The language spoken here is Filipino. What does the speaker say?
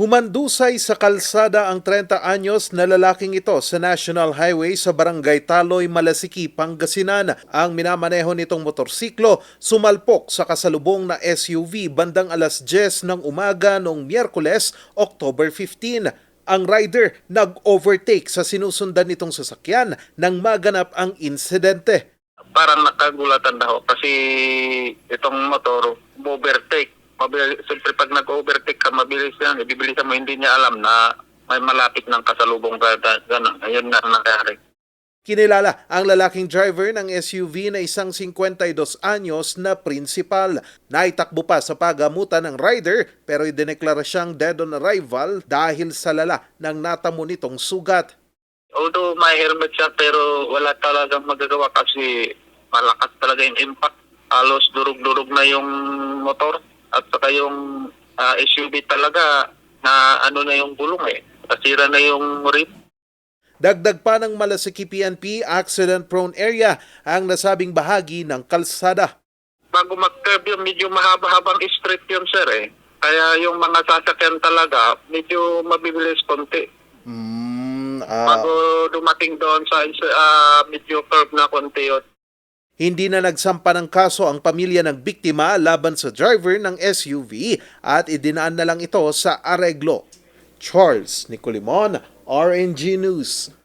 Humandusay sa kalsada ang 30 anyos na lalaking ito sa National Highway sa Barangay Taloy, Malasiki, Pangasinan. Ang minamaneho nitong motorsiklo sumalpok sa kasalubong na SUV bandang alas 10 ng umaga noong Miyerkules, October 15. Ang rider nag-overtake sa sinusundan nitong sasakyan nang maganap ang insidente. parang nakagulatan daw kasi itong motor overtake. Siyempre pag nag-overtake ka, mabilis yan. Ibibilisan mo, hindi niya alam na may malapit ng kasalubong ka. Ganun. Ayun na nangyari. Kinilala ang lalaking driver ng SUV na isang 52 anyos na principal. Naitakbo pa sa pagamutan ng rider pero idineklara siyang dead on arrival dahil sa lala ng natamo nitong sugat. Although may helmet siya, pero wala talagang magagawa kasi malakas talaga yung impact. Halos durug-durug na yung motor at saka yung ah, SUV talaga na ano na yung gulong eh. Nasira na yung rim. Dagdag pa ng Malasiki PNP accident-prone area ang nasabing bahagi ng kalsada. bago mag-curve yung medyo mahaba-habang street yun, sir, eh. Kaya yung mga sasakyan talaga, medyo mabibilis konti. Mm, Bago dumating doon sa ah, medyo curve na konti yun. Hindi na nagsampa ng kaso ang pamilya ng biktima laban sa driver ng SUV at idinaan na lang ito sa areglo. Charles Nicolimon, RNG News.